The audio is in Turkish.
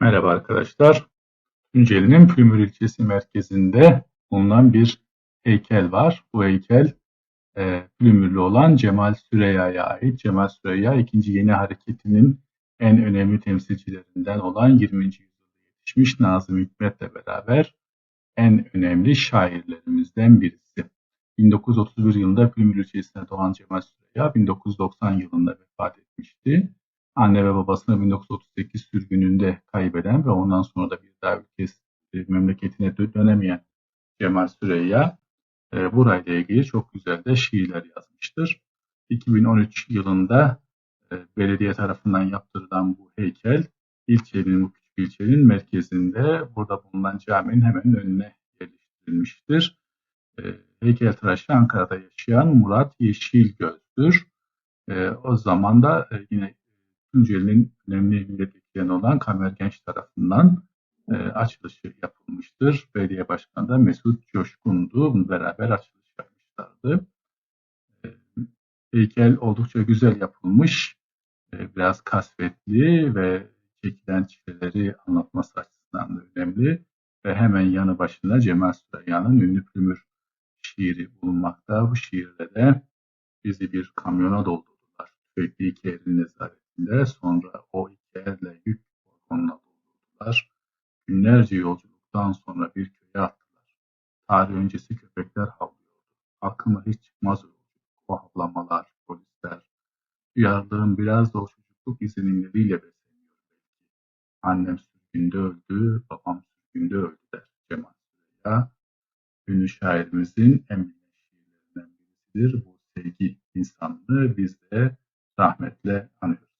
Merhaba arkadaşlar. Tunceli'nin Pülümür ilçesi merkezinde bulunan bir heykel var. Bu heykel e, Pülümürlü olan Cemal Süreyya'ya ait. Cemal Süreyya 2. Yeni Hareketi'nin en önemli temsilcilerinden olan 20. yüzyılda yetişmiş Nazım Hikmet'le beraber en önemli şairlerimizden birisi. 1931 yılında Pülümür ilçesine doğan Cemal Süreyya 1990 yılında vefat etmişti anne ve babasını 1938 sürgününde kaybeden ve ondan sonra da bir daha ülkesi memleketine dönemeyen Cemal Süreyya e, burayla ilgili çok güzel de şiirler yazmıştır. 2013 yılında e, belediye tarafından yaptırılan bu heykel ilçenin, bu küçük ilçenin merkezinde burada bulunan caminin hemen önüne yerleştirilmiştir. E, heykeltıraşı Ankara'da yaşayan Murat Yeşilgöz'dür. E, o zaman da e, yine Tunceli'nin önemli milletvekilleri olan Kamer Genç tarafından e, açılışı yapılmıştır. Belediye Başkanı da Mesut Coşkun'du. Beraber açılış yapmışlardı. E, heykel oldukça güzel yapılmış. E, biraz kasvetli ve çekilen çileleri anlatması açısından da önemli. Ve hemen yanı başında Cemal Süreyya'nın ünlü Pülümür şiiri bulunmakta. Bu şiirde de bizi bir kamyona doldurdular. Sürekli iki elin nezaret ile sonra o iki elle yük vagonuna doldurdular. Günlerce yolculuktan sonra bir köye attılar. Tarih öncesi köpekler havlıyordu. Aklıma hiç çıkmaz yolculuk. O havlamalar, polisler. Duyarlığım biraz da o çocukluk izlenimleriyle besleniyor belki. Annem sürgünde öldü, babam sürgünde öldü der Cemal Süreya. Ünlü şairimizin en bilinen şiirlerinden birisidir. Bu sevgi insanlığı biz de rahmetle anıyoruz.